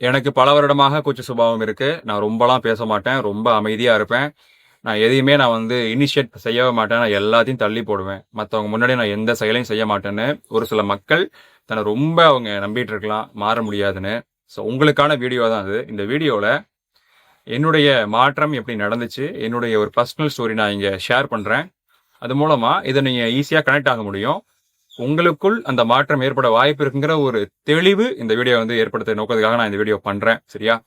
எனக்கு பல வருடமாக கூச்ச சுபாவம் இருக்கு. நான் ரொம்பலாம் பேச மாட்டேன். ரொம்ப அமைதியா இருப்பேன். நான் எதையுமே நான் வந்து இனிஷியேட் செய்யவே மாட்டேன். நான் எல்லாத்தையும் தள்ளி போடுவேன். மற்றவங்க முன்னாடி நான் எந்த செயலையும் செய்ய மாட்டேன்னு ஒரு சில மக்கள் தன்னை ரொம்ப அவங்க நம்பிட்டு இருக்கலாம். மாற முடியாதுன்னு. ஸோ உங்களுக்கான வீடியோ தான் அது. இந்த வீடியோவில் என்னுடைய மாற்றம் எப்படி நடந்துச்சு என்னுடைய ஒரு பர்சனல் ஸ்டோரி நான் இங்கே ஷேர் பண்ணுறேன் அது மூலமாக இதை நீங்கள் ஈஸியாக கனெக்ட் ஆக முடியும். உங்களுக்குள் அந்த மாற்றம் ஏற்பட வாய்ப்பு இருக்குங்கிற ஒரு தெளிவு இந்த வீடியோ வந்து ஏற்படுத்த நோக்கத்துக்காக நான் இந்த வீடியோ பண்றேன். சரியா?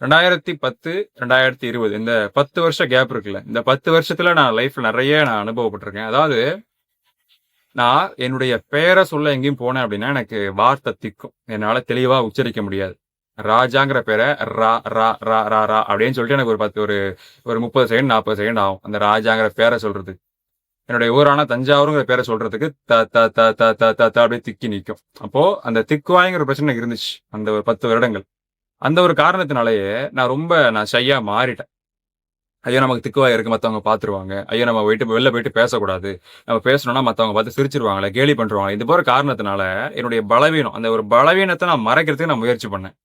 ரெண்டாயிரத்தி பத்து ரெண்டாயிரத்தி இருபது இந்த பத்து வருஷம் கேப் இருக்குல்ல இந்த பத்து வருஷத்துல நான் லைஃப்ல நிறைய நான் அனுபவப்பட்டிருக்கேன். அதாவது நான் என்னுடைய பெயரை சொல்ல எங்கேயும் போனேன் அப்படின்னா எனக்கு வார்த்தை திக்கும். என்னால தெளிவா உச்சரிக்க முடியாது. ராஜாங்கிற பேரை ரா ரா ரா ரா ரா அப்படின்னு சொல்லிட்டு எனக்கு ஒரு பத்து ஒரு ஒரு முப்பது செகண்ட் நாற்பது செகண்ட் ஆகும். அந்த ராஜாங்கிற பேரை சொல்றது என்னுடைய ஊரான தஞ்சாவூருங்கிற பேரை சொல்றதுக்கு த த த த த த த அப்படியே திக்கி நிற்கும் அப்போ அந்த திக்குவாய்ங்கிற பிரச்சனை இருந்துச்சு அந்த ஒரு பத்து வருடங்கள். அந்த ஒரு காரணத்தினாலேயே நான் ரொம்ப நான் ஷையா மாறிட்டேன். ஐயோ நமக்கு திக்குவாய் இருக்கு மற்றவங்க பார்த்துருவாங்க ஐயோ நம்ம போயிட்டு வெளில போயிட்டு பேசக்கூடாது. நம்ம பேசணும்னா மற்றவங்க பார்த்து சிரிச்சிருவாங்களே கேலி பண்ணுவாங்க இது போகிற காரணத்தினால என்னுடைய பலவீனம் அந்த ஒரு பலவீனத்தை நான் மறைக்கிறதுக்கு நான் முயற்சி பண்ணேன்.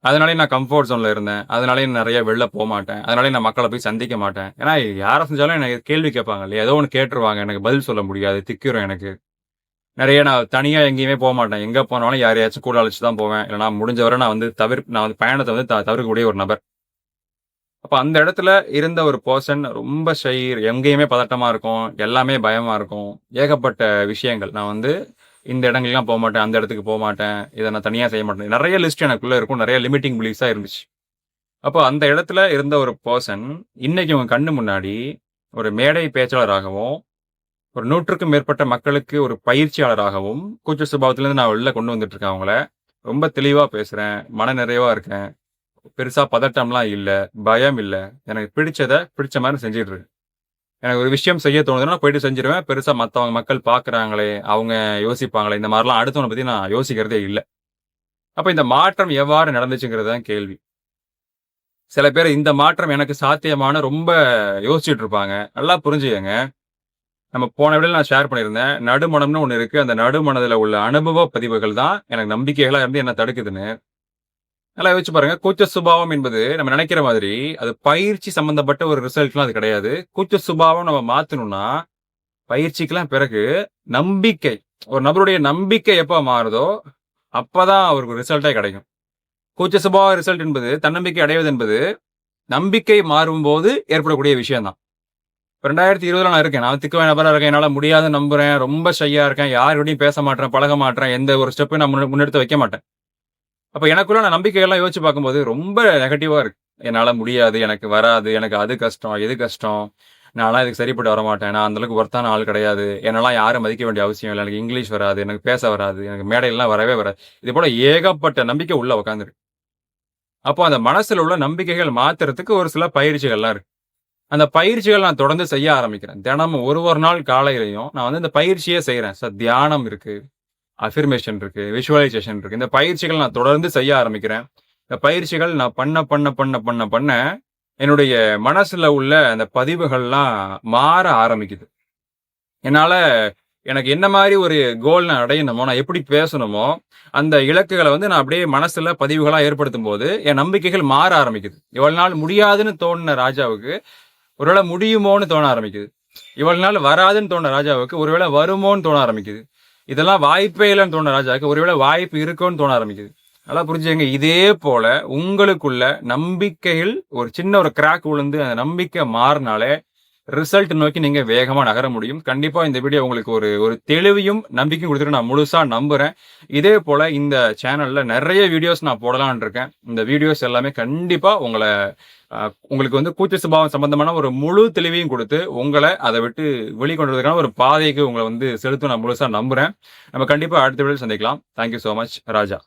அதனாலே நான் கம்ஃபர்ட் ஜோனில் இருந்தேன். அதனாலே நிறைய வெளில போக மாட்டேன். அதனாலே நான் மக்களை போய் சந்திக்க மாட்டேன். ஏன்னா யாரை செஞ்சாலும் எனக்கு கேள்வி கேட்பாங்க இல்லையா? ஏதோ ஒன்று கேட்டுருவாங்க. எனக்கு பதில் சொல்ல முடியாது. திக்கிரும் எனக்கு. நிறைய நான் தனியாக எங்கேயுமே போக மாட்டேன். எங்கே போனாலும் யாரையாச்சும் கூட அழைச்சி தான் போவேன். நான் முடிஞ்ச வரை நான் வந்து தவிர நான் வந்து பயணத்தை வந்து த- தவிர்க்கக்கூடிய ஒரு நபர். அப்போ அந்த இடத்துல இருந்த ஒரு பர்சன் ரொம்ப ஷை எங்கேயுமே பதட்டமாக இருக்கும். எல்லாமே பயமாக இருக்கும். ஏகப்பட்ட விஷயங்கள். நான் வந்து இந்த இடங்கள்லாம் போக மாட்டேன் அந்த இடத்துக்கு போக மாட்டேன் இதை நான் தனியாக செய்ய மாட்டேன். நிறைய லிஸ்ட் எனக்குள்ளே இருக்கும் நிறைய லிமிட்டிங் பிலீஃப்ஸாக இருந்துச்சு. அப்போ அந்த இடத்துல இருந்த ஒரு பர்சன் இன்னைக்கு உங்க கண்ணு முன்னாடி ஒரு மேடை பேச்சாளராகவும் ஒரு நூற்றுக்கும் மேற்பட்ட மக்களுக்கு ஒரு பயிற்சியாளராகவும் கூச்ச சுபாவத்திலேருந்து நான் வெளில கொண்டு வந்துட்டு இருக்கேன் அவங்கள. ரொம்ப தெளிவாக பேசுகிறேன் மன நிறைவாக இருக்கேன். பெருசாக பதட்டம்லாம் இல்லை பயம் இல்லை. எனக்கு பிடிச்சதை பிடிச்ச மாதிரி செஞ்சுட்டு இருக்கேன் எனக்கு ஒரு விஷயம் செய்ய தோணுதுன்னா போயிட்டு செஞ்சிருவேன். பெருசா மத்தவங்க மக்கள் பாக்குறாங்களே அவங்க யோசிப்பாங்களே இந்த மாதிரிலாம் அடுத்தவனை பத்தி நான் யோசிக்கிறதே இல்லை. அப்ப இந்த மாற்றம் எவ்வாறு நடந்துச்சுங்கிறது தான் கேள்வி. சில பேர் இந்த மாற்றம் எனக்கு சாத்தியமான ரொம்ப யோசிச்சுட்டு இருப்பாங்க. நல்லா புரிஞ்சுக்கங்க. நம்ம போன விட நான் ஷேர் பண்ணியிருந்தேன். நடுமணம்னு ஒன்று இருக்கு. அந்த நடுமனதுல உள்ள அனுபவ பதிவுகள் தான் எனக்கு நம்பிக்கைகளா இருந்து என்ன தடுக்குதுன்னு. நல்லா யோசிச்சு பாருங்க. கூச்ச சுபாவம் என்பது நம்ம நினைக்கிற மாதிரி அது பயிற்சி சம்பந்தப்பட்ட ஒரு ரிசல்ட்லாம் அது கிடையாது. கூச்ச சுபாவம் நம்ம மாத்தணும்னா பயிற்சிக்கெல்லாம் பிறகு நம்பிக்கை ஒரு நபருடைய நம்பிக்கை எப்போ மாறுதோ அப்பதான் அவருக்கு ரிசல்ட்டே கிடைக்கும். கூச்ச சுபாவ ரிசல்ட் என்பது தன்னம்பிக்கை அடைவது என்பது நம்பிக்கை மாறும்போது ஏற்படக்கூடிய விஷயம் தான் ரெண்டாயிரத்தி இருபதுல நான் இருக்கேன். நான் திக்குவ நபராக இருக்கேன். என்னால் முடியாது நம்புறேன். ரொம்ப ஷையா இருக்கேன். யாரோடையும் பேச மாட்டேன் பழக மாட்டேன். எந்த ஒரு ஸ்டெப்பையும் நான் முன்னெடுத்து வைக்க மாட்டேன். அப்போ எனக்குள்ள நான் நம்பிக்கையெல்லாம் யோசிச்சு பார்க்கும்போது ரொம்ப நெகட்டிவாக இருக்கு. என்னால் முடியாது எனக்கு வராது எனக்கு அது கஷ்டம் இது கஷ்டம். நான்லாம் இதுக்கு சரிப்பட்டு வர மாட்டேன் நான் அந்தளவுக்கு ஒர்த்தான ஆள் கிடையாது. என்னெல்லாம் யாரும் மதிக்க வேண்டிய அவசியம் இல்லை. எனக்கு இங்கிலீஷ் வராது எனக்கு பேச வராது எனக்கு மேடையெல்லாம் வரவே வராது. இது போல ஏகப்பட்ட நம்பிக்கை உள்ள உட்காந்துருக்கு அப்போ அந்த மனசில் உள்ள நம்பிக்கைகள் மாத்துறதுக்கு ஒரு சில பயிற்சிகள்லாம் இருக்கு. அந்த பயிற்சிகள் நான் தொடர்ந்து செய்ய ஆரம்பிக்கிறேன். தினமும் ஒரு ஒரு நாள் காலையிலையும் நான் வந்து இந்த பயிற்சியே செய்கிறேன் சார் தியானம் இருக்குது அஃபிர்மேஷன் இருக்கு விஷுவலைசேஷன் இருக்கு. இந்த பயிற்சிகள் நான் தொடர்ந்து செய்ய ஆரம்பிக்கிறேன். இந்த பயிற்சிகள் நான் பண்ண பண்ண பண்ண பண்ண பண்ண என்னுடைய மனசுல உள்ள அந்த பதிவுகள்லாம் மாற ஆரம்பிக்குது. என்னால எனக்கு என்ன மாதிரி ஒரு கோல் நான் அடையணுமோ நான் எப்படி பேசணுமோ அந்த இலக்குகளை வந்து நான் அப்படியே மனசுல பதிவுகளா ஏற்படுத்தும் போது என் நம்பிக்கைகள் மாற ஆரம்பிக்குது. இவ்வளவு நாள் முடியாதுன்னு தோணுன ராஜாவுக்கு ஒருவேளை முடியுமோன்னு தோண ஆரம்பிக்குது. இவ்வளவு நாள் வராதுன்னு தோண ராஜாவுக்கு ஒருவேளை வருமோன்னு தோண ஆரம்பிக்குது. இதெல்லாம் வாய்ப்பே இல்லைன்னு தோணுன ராஜாவுக்கு ஒருவேளை வாய்ப்பு இருக்குன்னு தோண ஆரம்பிக்குது. நல்லா புரிஞ்சுங்க இதே போல உங்களுக்குள்ள நம்பிக்கையில் ஒரு சின்ன ஒரு கிராக் விழுந்து அந்த நம்பிக்கை மாறினாலே ரிசல்ட் நோக்கி நீங்க வேகமா நகர முடியும். கண்டிப்பா இந்த வீடியோ உங்களுக்கு ஒரு ஒரு தெளிவையும் நம்பிக்கையும் கொடுத்துட்டு நான் முழுசா நம்புறேன். இதே போல இந்த சேனல்ல நிறைய வீடியோஸ் நான் போடலான் இருக்கேன். இந்த வீடியோஸ் எல்லாமே கண்டிப்பா உங்களை உங்களுக்கு வந்து கூச்ச சுபாவம் சம்பந்தமான ஒரு முழு தெளிவையும் கொடுத்து உங்களை அதை விட்டு வெளிக்கொண்டதுக்கான ஒரு பாதைக்கு உங்களை வந்து செலுத்தும் நான் முழுசா நம்புறேன். நம்ம கண்டிப்பா அடுத்த வீடியோ சந்திக்கலாம். Thank you so much Raja.